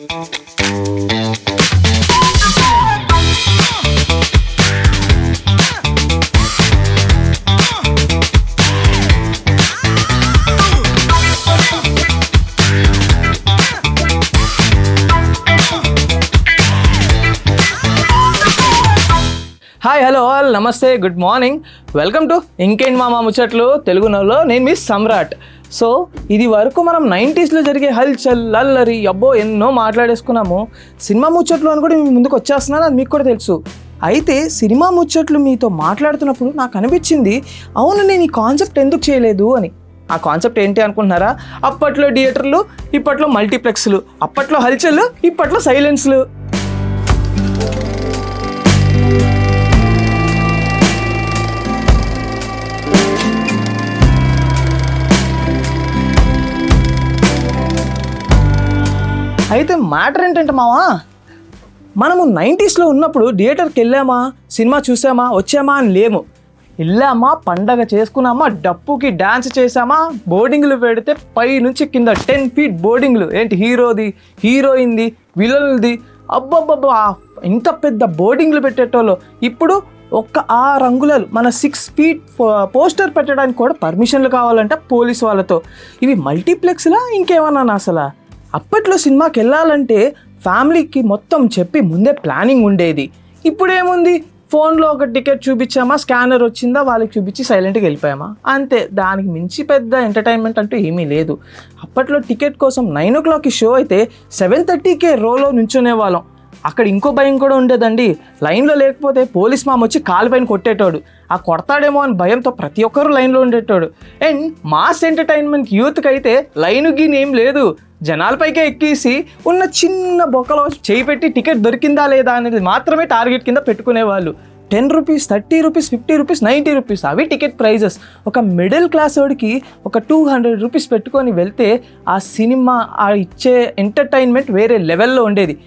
Hi hello all namaste good morning welcome to ఇంకేంటి మామ ముచ్చట్లు తెలుగు నేను మీ సమ్రాట్ సో ఇది వరకు మనం నైంటీస్లో జరిగే హల్చల్ అల్లరి అబ్బో ఎన్నో మాట్లాడేసుకున్నాము. సినిమా ముచ్చట్లు అని కూడా మీ ముందుకు వచ్చేస్తున్నాను అది మీకు కూడా తెలుసు. అయితే సినిమా ముచ్చట్లు మీతో మాట్లాడుతున్నప్పుడు నాకు అనిపించింది అవును నేను ఈ కాన్సెప్ట్ ఎందుకు చేయలేదు అని. ఆ కాన్సెప్ట్ ఏంటి అనుకుంటున్నారా? అప్పట్లో థియేటర్లు ఇప్పట్లో మల్టీప్లెక్స్లు అప్పట్లో హల్చల్ ఇప్పట్లో సైలెన్స్లు. అయితే మ్యాటర్ ఏంటంటే మావా? మనము నైంటీస్లో ఉన్నప్పుడు థియేటర్కి వెళ్ళామా? సినిమా చూసామా? వచ్చామా అని లేము. వెళ్ళామా? పండగ చేసుకున్నామా? డప్పుకి డ్యాన్స్ చేసామా? బోర్డింగ్లు పెడితే పై నుంచి కింద టెన్ ఫీట్ బోర్డింగ్లు. ఏంటి హీరోది? హీరోయిన్ది? విలన్ది? అబ్బబ్బబ్బా! ఇంత పెద్ద బోర్డింగ్లు పెట్టేటోళ్ళు. ఇప్పుడు ఒక్క ఆ రంగులలో మన సిక్స్ ఫీట్ పోస్టర్ పెట్టడానికి కూడా పర్మిషన్లు కావాలంటే పోలీస్ వాళ్ళతో. ఇవి మల్టీప్లెక్స్లా ఇంకేమన్నా అసలు? అప్పట్లో సినిమాకి వెళ్ళాలంటే ఫ్యామిలీకి మొత్తం చెప్పి ముందే ప్లానింగ్ ఉండేది. ఇప్పుడేముంది? ఫోన్లో ఒక టికెట్ చూపించామా? స్కానర్ వచ్చిందా? వాళ్ళకి చూపించి సైలెంట్గా వెళ్ళిపోయామా? అంతే. దానికి మించి పెద్ద ఎంటర్టైన్మెంట్ అంటూ ఏమీ లేదు. అప్పట్లో టికెట్ కోసం నైన్ ఓ క్లాక్కి షో అయితే సెవెన్ థర్టీకే రోలో నుంచునే వాళ్ళం. అక్కడ ఇంకో భయం కూడా ఉండేదండి. లైన్లో లేకపోతే పోలీస్ మామ వచ్చి కాలుపైన కొట్టేటోడు. ఆ కొడతాడేమో అని భయంతో ప్రతి ఒక్కరు లైన్లో ఉండేటోడు. అండ్ మాస్ ఎంటర్టైన్మెంట్ యూత్కి అయితే లైన్ గీన్ ఏం లేదు. జనాలపైకే ఎక్కేసి ఉన్న చిన్న బొక్కలో చేయి పెట్టి టికెట్ దొరికిందా లేదా అనేది మాత్రమే టార్గెట్ కింద పెట్టుకునేవాళ్ళు. Ten rupees thirty rupees fifty rupees ninety rupees అవి టికెట్ ప్రైజెస్. ఒక మిడిల్ క్లాస్ వాడికి ఒక టూ హండ్రెడ్ రూపీస్ పెట్టుకొని వెళ్తే ఆ సినిమా ఆ ఇచ్చే ఎంటర్టైన్మెంట్ వేరే లెవెల్లో ఉండేది.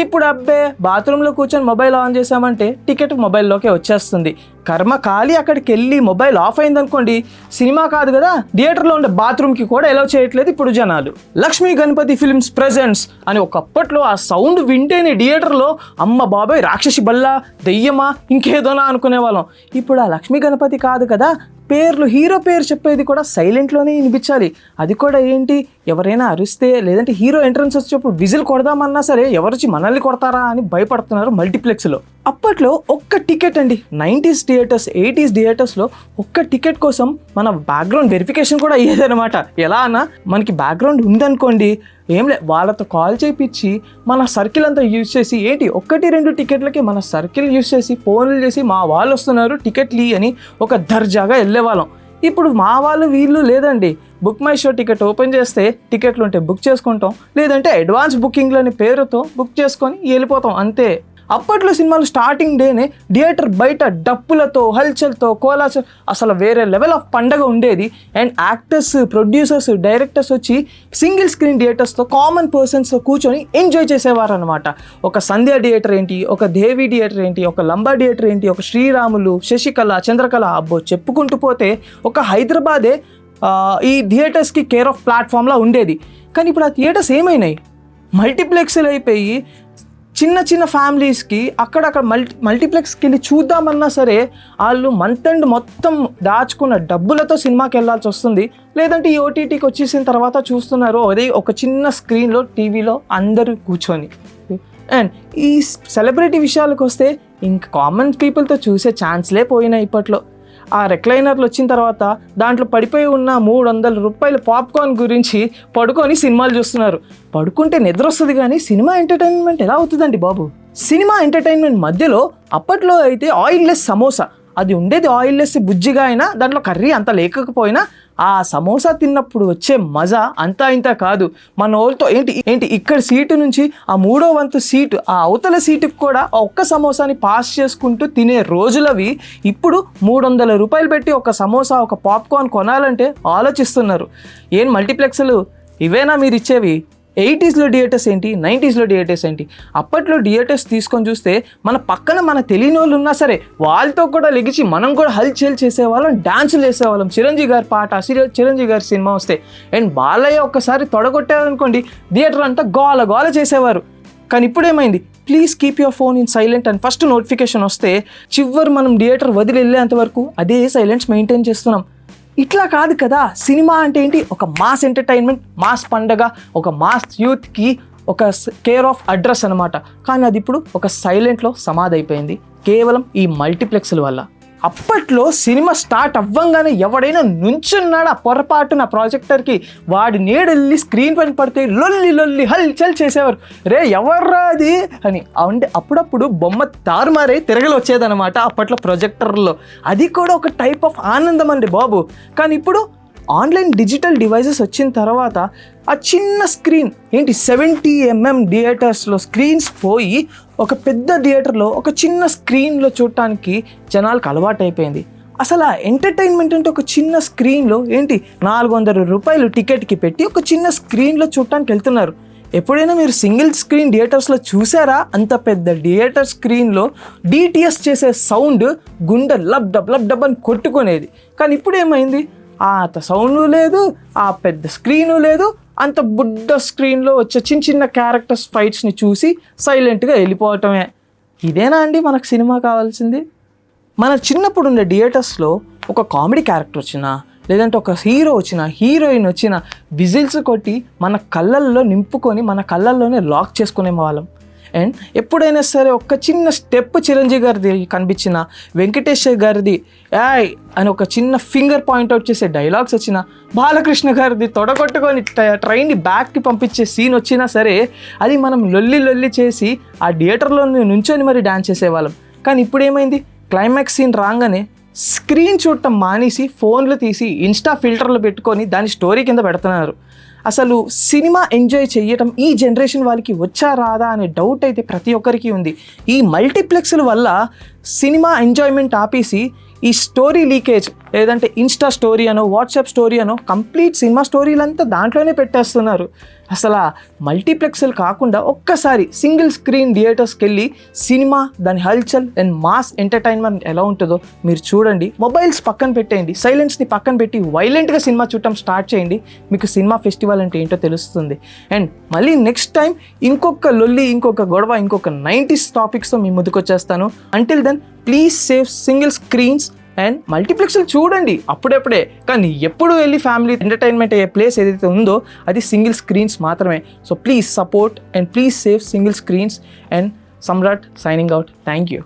ఇప్పుడు అబ్బే బాత్రూంలో కూర్చొని మొబైల్ ఆన్ చేసామంటే టికెట్ మొబైల్లోకే వచ్చేస్తుంది. కర్మ ఖాళీ అక్కడికి వెళ్ళి మొబైల్ ఆఫ్ అయిందనుకోండి సినిమా కాదు కదా థియేటర్లో ఉండే బాత్రూమ్కి కూడా ఎలా చేయట్లేదు ఇప్పుడు జనాలు. లక్ష్మీ గణపతి ఫిల్మ్స్ ప్రెజెంట్స్ అని ఒకప్పట్లో ఆ సౌండ్ వింటేనే థియేటర్లో అమ్మ బాబాయ్ రాక్షసి బల్లా దెయ్యమా ఇంకేదోనా అనుకునే వాళ్ళం ఇప్పుడు ఆ లక్ష్మీ గణపతి కాదు కదా పేర్లు హీరో పేరు చెప్పేది కూడా సైలెంట్లోనే వినిపించాలి. అది కూడా ఏంటి? ఎవరైనా అరిస్తే లేదంటే హీరో ఎంట్రన్స్ వచ్చేటప్పుడు విజిల్ కొడదామన్నా సరే ఎవరు మనల్ని కొడతారా అని భయపడుతున్నారు మల్టీప్లెక్స్లో. అప్పట్లో ఒక్క టికెట్ అండి. నైంటీస్ థియేటర్స్ ఎయిటీస్ థియేటర్స్లో ఒక్క టికెట్ కోసం మన బ్యాక్గ్రౌండ్ వెరిఫికేషన్ కూడా అయ్యేదనమాట ఎలా అన్నా మనకి బ్యాక్గ్రౌండ్ ఉందనుకోండి ఏం లే వాళ్ళతో కాల్ చేయించి మన సర్కిల్ అంతా యూజ్ చేసి ఏంటి ఒక్కటి రెండు టికెట్లకి మన సర్కిల్ యూజ్ చేసి ఫోన్లు చేసి మా వాళ్ళు వస్తున్నారు టికెట్లు అని ఒక దర్జాగా వెళ్ళేవాళ్ళం. ఇప్పుడు మా వాళ్ళు వీళ్ళు లేదండి. Book My Show ticket open చేస్తే టికెట్లు ఉంటే బుక్ చేసుకుంటాం. లేదంటే అడ్వాన్స్ బుకింగ్లని పేరుతో బుక్ చేసుకొని వెళ్ళిపోతాం అంతే. అప్పట్లో సినిమాలు స్టార్టింగ్ డేనే థియేటర్ బయట డప్పులతో హల్చల్తో కోలాచల్ అసలు వేరే లెవెల్ ఆఫ్ పండగ ఉండేది. అండ్ యాక్టర్స్ ప్రొడ్యూసర్స్ డైరెక్టర్స్ వచ్చి సింగిల్ స్క్రీన్ థియేటర్స్తో కామన్ పర్సన్స్తో కూర్చొని ఎంజాయ్ చేసేవారు అనమాట ఒక సంధ్య థియేటర్ ఏంటి ఒక దేవి థియేటర్ ఏంటి ఒక లంబా థియేటర్ ఏంటి ఒక శ్రీరాములు శశికళ చంద్రకళ అబ్బో చెప్పుకుంటూ పోతే ఒక హైదరాబాదే ఈ థియేటర్స్కి కేర్ ఆఫ్ ప్లాట్ఫామ్లా ఉండేది. కానీ ఇప్పుడు ఆ థియేటర్స్ ఏమైనాయి? మల్టీప్లెక్స్లు అయిపోయి చిన్న చిన్న ఫ్యామిలీస్కి అక్కడక్కడ మల్టీ మల్టీప్లెక్స్కి వెళ్ళి చూద్దామన్నా సరే వాళ్ళు మంత్ అండ్ మొత్తం దాచుకున్న డబ్బులతో సినిమాకి వెళ్ళాల్సి వస్తుంది. లేదంటే ఈ ఓటీటీకి వచ్చేసిన తర్వాత చూస్తున్నారు అదే ఒక చిన్న స్క్రీన్లో టీవీలో అందరూ కూర్చొని. అండ్ ఈ సెలబ్రిటీ విషయాలకు వస్తే ఇంక కామన్ పీపుల్తో చూసే ఛాన్స్లే పోయినాయి ఇప్పట్లో. ఆ రెక్లైనర్లు వచ్చిన తర్వాత దాంట్లో పడిపోయి ఉన్న మూడు వందల రూపాయల పాప్కార్న్ గురించి పడుకొని సినిమాలు చూస్తున్నారు. పడుకుంటే నిద్ర వస్తుంది కానీ సినిమా ఎంటర్టైన్మెంట్ ఎలా అవుతుందండి బాబు? సినిమా ఎంటర్టైన్మెంట్ మధ్యలో అప్పట్లో అయితే ఆయిల్లెస్ సమోసా. అది ఉండేది ఆయిల్లెస్ బుజ్జిగా అయినా దాంట్లో కర్రీ అంత లేకపోయినా ఆ సమోసా తిన్నప్పుడు వచ్చే మజా అంతా ఇంత కాదు. మన వాళ్ళతో ఏంటి ఏంటి ఇక్కడ సీటు నుంచి ఆ మూడో వంతు సీటు ఆ అవతల సీటుకి కూడా ఒక్క సమోసాని పాస్ చేసుకుంటూ తినే రోజులవి ఇప్పుడు మూడు వందల రూపాయలు పెట్టి ఒక సమోసా ఒక పాప్కార్న్ కొనాలంటే ఆలోచిస్తున్నారు. ఏం మల్టీప్లెక్స్లు? ఇవేనా మీరు ఇచ్చేవి ఎయిటీస్లో థియేటర్స్ ఏంటి? నైంటీస్లో థియేటర్స్ ఏంటి? అప్పట్లో థియేటర్స్ తీసుకొని చూస్తే మన పక్కన మన తెలియని వాళ్ళు ఉన్నా సరే వాళ్ళతో కూడా లెగిచి మనం కూడా హల్చల్ చేసేవాళ్ళం డాన్సులు వేసేవాళ్ళం చిరంజీవి గారి పాట చిరంజీవి గారి సినిమా వస్తే అండ్ బాలయ్య ఒక్కసారి తొడగొట్టారనుకోండి థియేటర్ అంతా గోల గోల చేసేవారు. కానీ ఇప్పుడు ఏమైంది please keep your phone in silent and first notification వస్తే చివరి మనం థియేటర్ వదిలి వెళ్ళేంత వరకు అదే సైలెంట్స్ మెయింటైన్ చేస్తున్నాం. ఇట్లా కాదు కదా. సినిమా అంటే ఏంటి? ఒక మాస్ ఎంటర్టైన్మెంట్ మాస్ పండగ ఒక మాస్ యూత్కి ఒక కేర్ ఆఫ్ అడ్రస్ అనమాట కానీ అది ఇప్పుడు ఒక సైలెంట్లో సమాధి అయిపోయింది. కేవలం ఈ మల్టీప్లెక్స్ల వల్ల. అప్పట్లో సినిమా స్టార్ట్ అవ్వంగానే ఎవడైనా నుంచున్నాడు ఆ పొరపాటున ప్రాజెక్టర్కి? వాడి నీడెళ్ళి స్క్రీన్ పైన పడితే లొల్లి లొల్లి హల్చల్ చేసేవారు. రే ఎవర్రా అది? అని. అంటే అప్పుడప్పుడు బొమ్మ తారుమారై తిరగలు వచ్చేదనమాట అప్పట్లో ప్రొజెక్టర్లో. అది కూడా ఒక టైప్ ఆఫ్ ఆనందం అండి బాబు. కానీ ఇప్పుడు ఆన్లైన్ డిజిటల్ డివైసెస్ వచ్చిన తర్వాత ఆ చిన్న స్క్రీన్ ఏంటి సెవెంటీ ఎంఎం థియేటర్స్లో స్క్రీన్స్ పోయి ఒక పెద్ద థియేటర్లో ఒక చిన్న స్క్రీన్లో చూడటానికి జనాలకు అలవాటు అయిపోయింది. అసలు ఆ ఎంటర్టైన్మెంట్ అంటే ఒక చిన్న స్క్రీన్లో ఏంటి? నాలుగు వందల రూపాయలు టికెట్కి పెట్టి ఒక చిన్న స్క్రీన్లో చూడటానికి వెళ్తున్నారు. ఎప్పుడైనా మీరు సింగిల్ స్క్రీన్ థియేటర్స్లో చూసారా? అంత పెద్ద థియేటర్ స్క్రీన్లో డిటిఎస్ చేసే సౌండ్ గుండె లబ్ డబ్ లబ్ డబ్ అని కొట్టుకునేది. కానీ ఇప్పుడు ఏమైంది? ఆ సౌండ్ లేదు ఆ పెద్ద స్క్రీను లేదు అంత బుడ్డ స్క్రీన్లో వచ్చే చిన్న చిన్న క్యారెక్టర్స్ ఫైట్స్ని చూసి సైలెంట్గా వెళ్ళిపోవటమే. ఇదేనా అండి మనకు సినిమా కావాల్సింది? మన చిన్నప్పుడు ఉండే థియేటర్స్లో ఒక కామెడీ క్యారెక్టర్ వచ్చినా లేదంటే ఒక హీరో వచ్చిన హీరోయిన్ వచ్చిన విజిల్స్ కొట్టి మన కళ్ళల్లో నింపుకొని మన కళ్ళల్లోనే లాక్ చేసుకునే వాళ్ళం అండ్ ఎప్పుడైనా సరే ఒక చిన్న స్టెప్ చిరంజీవి గారిది కనిపించిన వెంకటేష్ గారిది యాయ్ అని ఒక చిన్న ఫింగర్ పాయింట్ అవుట్ చేసే డైలాగ్స్ వచ్చిన బాలకృష్ణ గారిది తొడగొట్టుకొని ట్రైన్ని బ్యాక్కి పంపించే సీన్ వచ్చినా సరే అది మనం లొల్లి లొల్లి చేసి ఆ థియేటర్లో నుంచొని మరి డాన్స్ చేసేవాళ్ళం. కానీ ఇప్పుడు ఏమైంది క్లైమాక్స్ సీన్ రాగానే స్క్రీన్ చూడటం మానేసి ఫోన్లు తీసి ఇన్స్టా ఫిల్టర్లు పెట్టుకొని దాని స్టోరీ కింద పెడుతున్నారు. అసలు సినిమా ఎంజాయ్ చేయటం ఈ జనరేషన్ వాళ్ళకి వచ్చా రాదా అనే డౌట్ అయితే ప్రతి ఒక్కరికి ఉంది. ఈ మల్టీప్లెక్స్ల వల్ల సినిమా ఎంజాయ్మెంట్ ఆపేసి ఈ స్టోరీ లీకేజ్ లేదంటే ఇన్స్టా స్టోరీ అనో వాట్సాప్ స్టోరీ అనో కంప్లీట్ సినిమా స్టోరీలంతా దాంట్లోనే పెట్టేస్తున్నారు. అసలు మల్టీప్లెక్స్లు కాకుండా ఒక్కసారి సింగిల్ స్క్రీన్ థియేటర్స్కి వెళ్ళి సినిమా దాని హల్చల్ అండ్ మాస్ ఎంటర్టైన్మెంట్ ఎలా ఉంటుందో మీరు చూడండి. మొబైల్స్ పక్కన పెట్టేయండి సైలెన్స్ని పక్కన పెట్టి వైలెంట్గా సినిమా చూడటం స్టార్ట్ చేయండి. మీకు సినిమా ఫెస్టివల్ అంటే ఏంటో తెలుస్తుంది. అండ్ మళ్ళీ నెక్స్ట్ టైం ఇంకొక లొల్లి ఇంకొక గొడవ ఇంకొక నైంటీస్ టాపిక్స్తో మీ ముందుకు వచ్చేస్తాను until then please save single screens and మల్టీప్లెక్స్లు చూడండి అప్పుడప్పుడే. కానీ ఎప్పుడు వెళ్ళి ఫ్యామిలీ ఎంటర్టైన్మెంట్ అయ్యే ప్లేస్ ఏదైతే ఉందో అది సింగిల్ స్క్రీన్స్ మాత్రమే. So please support and please save single screens and Samrat signing out thank you